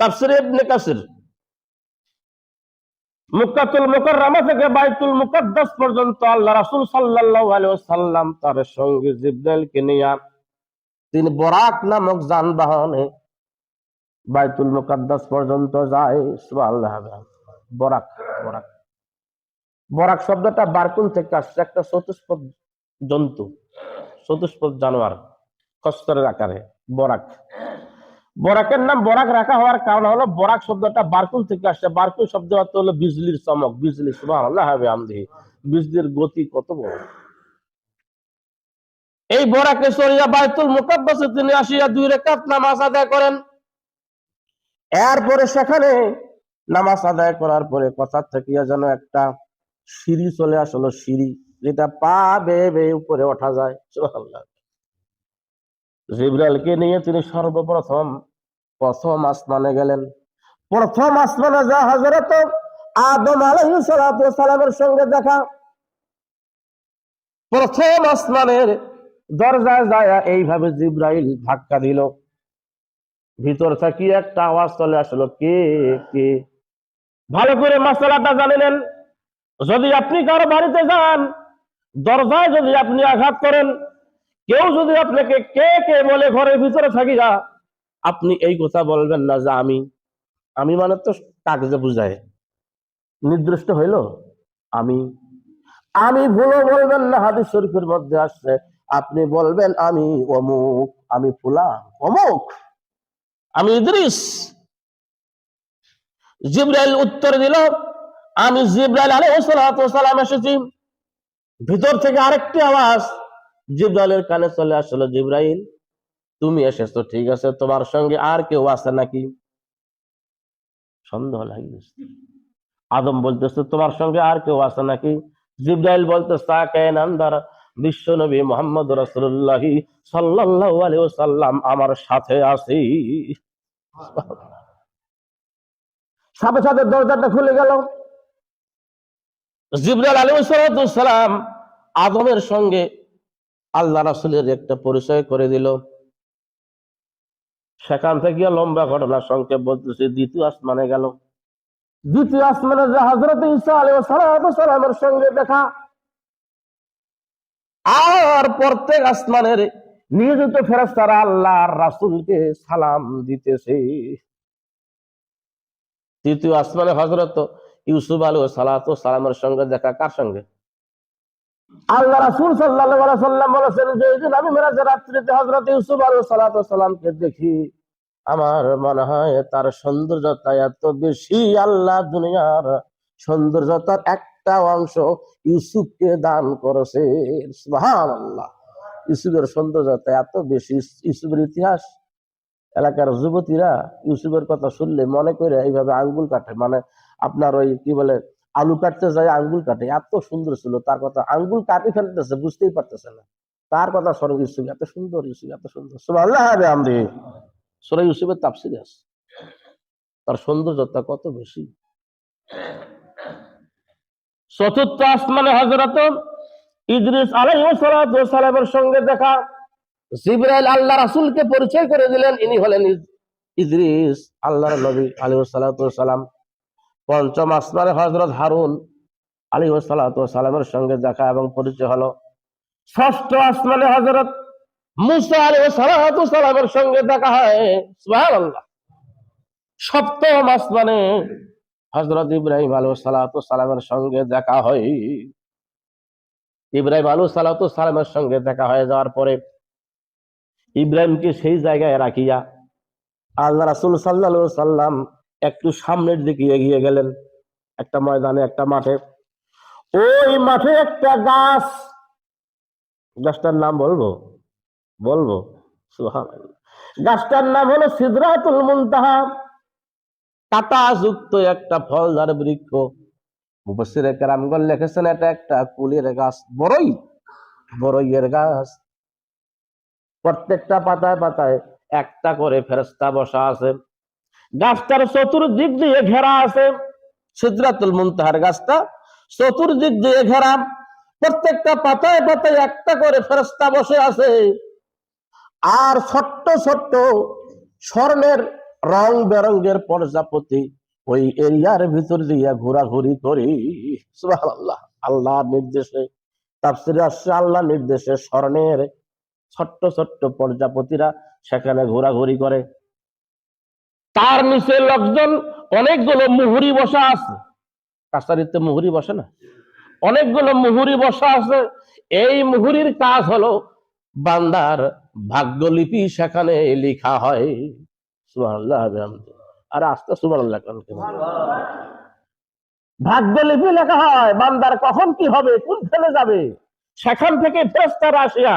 তাফসির ইবনে কাসির। মুকাররামা থেকে বাইতুল মুকাদ্দাস পর্যন্ত আল্লাহ রাসূল সাল্লাল্লাহু আলাইহি ওয়াসাল্লাম তার সঙ্গে জিবরাইলকে নিয়ে তিনি বরাক নামক যানবাহনে বাইতুল পর্যন্ত যায়। সুবহানাল্লাহ, বরাক বরাক। বরাক শব্দটা বারকুন থেকে আসছে, একটা চতুষ্পদ জন্তু, চতুষ্পদ জানোয়ার কস্তরের আকারে, বরাক। বরাকের নাম বরাক রাখা হওয়ার কারণ হলো বরাক শব্দটা বারকুন থেকে আসছে। বারকুন শব্দ অর্থ হলো বিজলির চমক। বিজলি হবে আমদিহি বিজলির গতি কত বড়? এই বরাকে সরিয়া বাইতুল মুকাদ্দাসে তিনি আসিয়া দুই রেখাত নামাজ আদায় করেন। এরপরে সেখানে নামাজ আদায় করার পরে কথা থেকে যেন একটা সিঁড়ি চলে আসলো, সিঁড়ি, যেটা পা বেয়ে বেয়ে উপরে ওঠা যায়। সুবহানাল্লাহ। জিব্রাইলকে নিয়ে তিনি সর্বপ্রথম প্রথম আসমানে গেলেন। প্রথম আসমানে যা হজরত আদম আলাইহিস সঙ্গে দেখা। প্রথম আসমানের দরজায় যায় এইভাবে জিব্রাইল ধাক্কা দিল। ভিতর থেকে একটা আওয়াজ চলে আসলো, কে কে? ভালো করে মশলাটা জানিলেন যদি আপনি কারও বাড়িতে যান, দরজায় যদি আপনি আঘাত করেন, কেউ যদি আপনাকে কে কে বলে ঘরের ভিতরে থাকি যা আপনি এই কথা বলবেন না যে আমি। আমি মানে তো কাগজে বুঝায়। নির্দিষ্ট হইল? আমি। আমি ভুলো বলবেন না, হাদিস শরীফের মধ্যে আসছে। আপনি বলবেন, আমি অমুক, আমি ফুলান, অমুক। আমি ইদ্রিস। জিব্রাইল উত্তর দিল, আমি জিব্রাইল আলাইহিস সালাম এসেছি। ভিতর থেকে আরেকটি আওয়াজ জিব্রাইলের কানে চলে আসলো, জিব্রাইল তুমি এসেছ, ঠিক আছে? তোমার সঙ্গে আর কেউ আছে নাকি? সন্দেহ লাগিয়েছে আদম বলতেছে, তোমার সঙ্গে আর কেউ আছে নাকি? জিব্রাইল বলতেছে বিশ্ব নবী মোহাম্মদ রসুল্লাহ সাল্লাল্লাহু আলাইহি ওয়াসাল্লাম আমার সাথে আছি। সাথে সাথে দরজাটা খুলে গেল। জিব্রাইল আলাইহিস সালাম আদমের সঙ্গে আল্লাহ রাসূলের একটা পরিচয় করে দিল। সেখান থেকে লম্বা ঘটনা সংক্ষেপ বলতেছে, দ্বিতীয় আসমানে গেল। দ্বিতীয় আসমানে যে হজরত ঈসা আলাইহিস সালামের সঙ্গে দেখা। আর প্রত্যেক আসমানের নিয়োজিত ফেরেস্তারা আল্লাহর রাসূলকে সালাম দিতেছে। তৃতীয় আসমানে হজরত ইউসুফ আলু সালামের সঙ্গে দেখা কার সঙ্গে? আল্লাহ রাসূল সাল্লাম বলেছেন যে এই দিন আমি মেরাজের রাত্রিতে হযরত ইউসুফ আলাইহিস সালাতু সালামকে দেখি, আমার মনে হয় তার সৌন্দর্যতা এত বেশি আল্লাহ দুনিয়ার সৌন্দর্যতার একটা অংশ ইউসুফকে দান করেছে। ইউসুফের সৌন্দর্যতা এত বেশি, ইউসুফের ইতিহাস, এলাকার যুবতীরা ইউসুফের কথা শুনলে মনে করে এইভাবে আঙ্গুল কাটে। মানে আপনার ওই কি বলে আলু কাটতে যায়, আঙ্গুল কাটে। এত সুন্দর ছিল তার কথা। আঙ্গুল কাটি ফেলতেছে, বুঝতেই পারতেছে না। তার কথা স্মরণ ইউসুফ, এত সুন্দর ইউসুফ, এত সুন্দর। সুবহানাল্লাহ হবে আমদি সূরা ইউসুফের তাফসীরে আছে। তার সৌন্দর্যতা কত বেশি। চতুর্থ আসমানে হযরত ইদ্রিস আলাইহিস সালাতু সালামের সঙ্গে দেখা জিবরাইল আল্লাহ রাসূলকে পরিচয় করে দিলেন। ইনি হলেন ইদ্রিস আল্লাহর নবী সালাতু সালাম। পঞ্চম আসমানে হজরত হারুন আলী সালামের সঙ্গে দেখা এবং পরিচয় হলো। ষষ্ঠ আসমানে হজরত মুসা আলী সালামের সঙ্গে দেখা হয়। সপ্তম আসমানে হজরত ইব্রাহিম আলু সালামের সঙ্গে দেখা হয়। ইব্রাহিম আলু সালামের সঙ্গে দেখা হয়ে যাওয়ার পরে ইব্রাহিমকে সেই জায়গায় রাখিয়া আল্লাহ রাসুল সাল্লাহ সাল্লাম একটু সামনের দিকে এগিয়ে গেলেন একটা ময়দানে, একটা মাঠে। ওই মাঠে একটা গাছ। গাছটার নাম বলব? বলব? গাছটার নাম হলো সিদরাতুল মুনতাহা। কাটা যুক্ত একটা ফলদার বৃক্ষ। মুফাসসিরে কেরামগণ লিখেছেন, এটা একটা কুলের গাছ, বড়ই, বড়ইয়ের গাছ। প্রত্যেকটা পাতায় পাতায় একটা করে ফেরেস্তা বসা আছে। গাছটার চতুর্দিক দিয়ে ঘেরা আছে। সিদ্রাতুল মুনতাহার গাছটা চতুর্দিক দিয়ে ঘেরা। প্রত্যেকটা পাতায় পাতায় একটা করে ফেরস্তা বসে আছে। আর ছোট্ট ছোট্ট স্বর্ণের রং বেরঙ্গের প্রজাপতি ওই এরিয়ার ভিতর দিয়া ঘোরাঘুরি করি। সুবহানাল্লাহ, আল্লাহর নির্দেশে আল্লাহ নির্দেশে স্বর্ণের ছোট্ট ছোট্ট প্রজাপতিরা সেখানে ঘোরাঘুরি করে। তার নিচে লোকজন অনেকগুলো মুহুরি বসা আছে। কাছারিতে মুহুরি বসে না? অনেকগুলো মুহুরি বসা আছে। এই মুহুরির কাজ হলো বান্দার ভাগ্যলিপি সেখানে লেখা হয়। সুবহানাল্লাহ। আরে আস্তে সুবহানাল্লাহ? ভাগ্যলিপি লেখা হয়, বান্দার কখন কি হবে, কোন ফেলে যাবে? সেখান থেকে ফেরেশতারা আসিয়া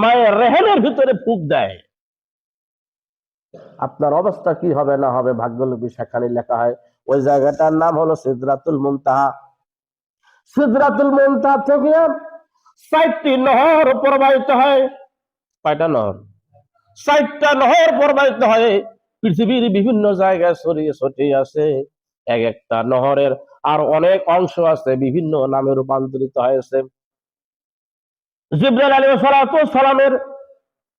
মায়ের রেহেনের ভিতরে ফুক দেয়। আপনার অবস্থা কি হবে না হবে ভাগ্যলিপি সেখানে লেখা হয়। ওই জায়গাটার নাম হলো সিদরাতুল মুনতাহা। সিদরাতুল মুনতাহা থেকে ষাটটি নহর প্রবাহিত হয়। কয়টা নহর? ষাটটা নহর প্রবাহিত হয়। পৃথিবীর বিভিন্ন জায়গায় ছড়িয়ে ছড়িয়ে আছে। এক একটা নহরের আর অনেক অংশ আছে, বিভিন্ন নামে রূপান্তরিত হয়েছে। জিব্রাইল আলী সালামের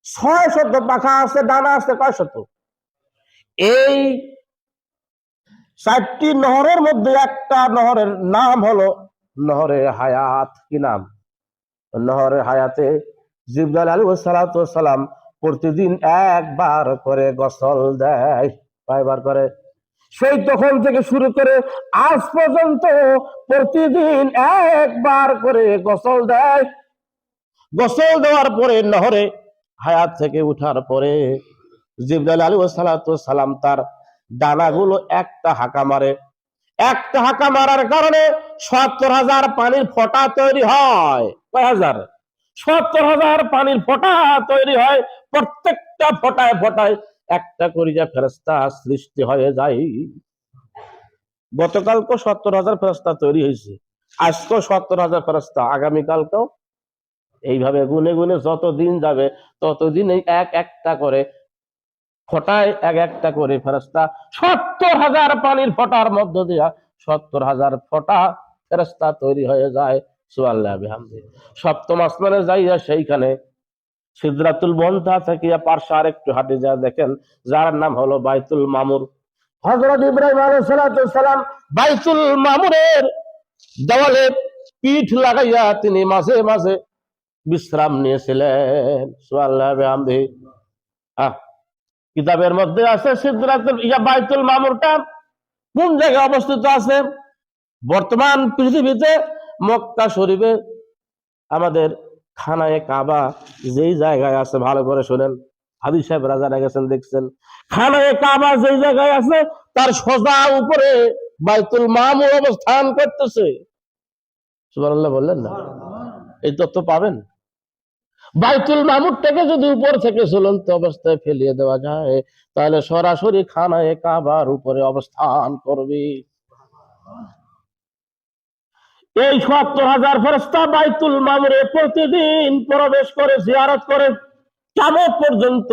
ছয় শত পাখা আছে ডানা আছে কয় শত এই চারটি নহরের মধ্যে একটা নহরের নাম হলো নহরে হায়াত। কি নাম? নহরে হায়াতে জিব্রাইল আলী সালাম প্রতিদিন একবার করে গসল দেয়। কয়বার করে? সেই তখন থেকে শুরু করে আজ পর্যন্ত প্রতিদিন একবার করে গোসল দেয়। গোসল দেওয়ার পরে নহরে হায়াত থেকে উঠার পরে জিব্রাইল আলী সালাম তার ডানাগুলো একটা হাঁকা মারে। একটা হাঁকা মারার কারণে সত্তর হাজার পানির ফোঁটা তৈরি হয়। কয় হাজার? সত্তর হাজার পানির ফোঁটা তৈরি হয়। প্রত্যেকটা ফোঁটায় ফোঁটায় একটা করিয়া ফেরস্তা সৃষ্টি হয়ে যায়। গতকালকে সত্তর হাজার ফেরস্তা তৈরি হয়েছে। আজকেও সত্তর হাজার ফেরস্তা আগামীকালকেও এইভাবে গুনে গুনে যত দিন যাবে, ততদিন এই এক একটা করে ফোটায়, এক একটা করে ফেরস্তা সত্তর হাজার পানির ফোটার মধ্য দিয়া সত্তর হাজার ফোটা ফেরস্তা তৈরি হয়ে যায়। সপ্তম আসমানে যাইয়া সেইখানে বন্ধা থেকে পার্শ্ব আর একটু হাটে যা দেখেন, যার নাম হলো বাইতুল মামুর। হজরত ইব্রাহিম আলাইসালাম বাইতুল মামুরের দেওয়ালে পিঠ লাগাইয়া তিনি মাঝে মাঝে বিশ্রাম নিয়েছিলেন সুয়াল্লাহ বিহামদি। আহ, কিতাবের মধ্যে আছে ইয়া বাইতুল মামুরটা। কোন জায়গায় অবস্থিত আছে? বর্তমান পৃথিবীতে মক্কা শরীফে আমাদের খানায় কাবা যেই জায়গায় আছে, ভালো করে শোনেন। হাবিব সাহেব রাজারা গেছেন, দেখছেন। খানায় কাবা যেই জায়গায় আছে, তার সোজা উপরে বাইতুল মামুর অবস্থান করতেছে। সুবহানাল্লাহ বললেন না? এই তথ্য পাবেন? বাইতুল মামুর থেকে যদি উপর থেকে ঝুলন্ত অবস্থায় ফেলিয়ে দেওয়া যায়, তাহলে সরাসরি খানায় কাবার উপরে অবস্থান করবে। এই সত্তর হাজার ফেরস্তা বাইতুল মামুরে প্রতিদিন প্রবেশ করে, জিয়ারত করে। কেমন পর্যন্ত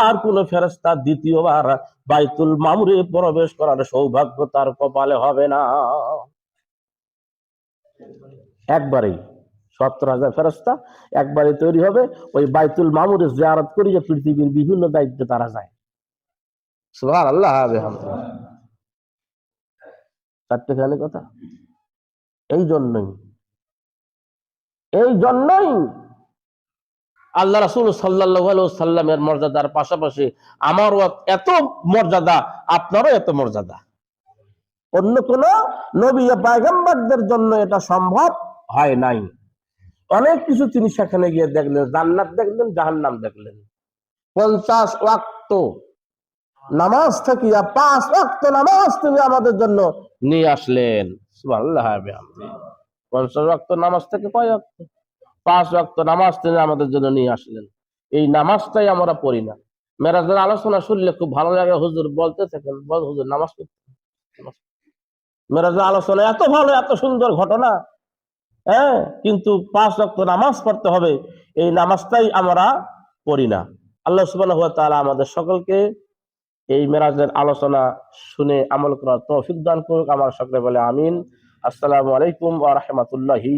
আর কোন ফেরস্তা দ্বিতীয়বার বাইতুল মামুরে প্রবেশ করার সৌভাগ্য তার কপালে হবে না। একবারেই সত্তর হাজার ফেরস্তা একবারে তৈরি হবে। ওই বাইতুল মামুরে জিয়ারত করিয়ে পৃথিবীর বিভিন্ন দায়িত্বে তারা যায়। সুবহান আল্লাহ চারটেখানি কথা? এই জন্যই। এই জন্যই আল্লাহ রাসুল সাল্লাহ সাল্লামের মর্যাদার পাশাপাশি আমারও এত মর্যাদা, আপনারও এত মর্যাদা। অন্য কোন নবী পায়গাম্বারদের জন্য এটা সম্ভব হয় নাই। অনেক কিছু তিনি সেখানে গিয়ে দেখলেন, জান্নাত দেখলেন, জাহান্নাম দেখলেন। পঞ্চাশ ওয়াক্ত নামাজ থাকিয়া, পাঁচ ওয়াক্ত নামাজ তিনি আমাদের জন্য নিয়ে আসলেন। পঞ্চাশ ওয়াক্ত নামাজ থেকে কয় ওয়াক্ত? পাঁচ ওয়াক্ত নামাজ তিনি আমাদের জন্য নিয়ে আসলেন। এই নামাজটাই আমরা পড়ি না। মেরাজের আলোচনা শুনলে খুব ভালো লাগে, হুজুর বলতে থাকেন, বল হুজুর, নামাজ। মেরাজের আলোচনা এত ভালো, এত সুন্দর ঘটনা। হ্যাঁ কিন্তু পাঁচ রক্ত নামাজ পড়তে হবে। এই নামাজটাই আমরা পড়ি না। আল্লাহ সুবাহ তালা আমাদের সকলকে এই মেরাজের আলোচনা শুনে আমল করার তৌফিক দান করুক। আমার সকলে বলে আমিন। আসসালামু আলাইকুম আ রহমতুল্লাহি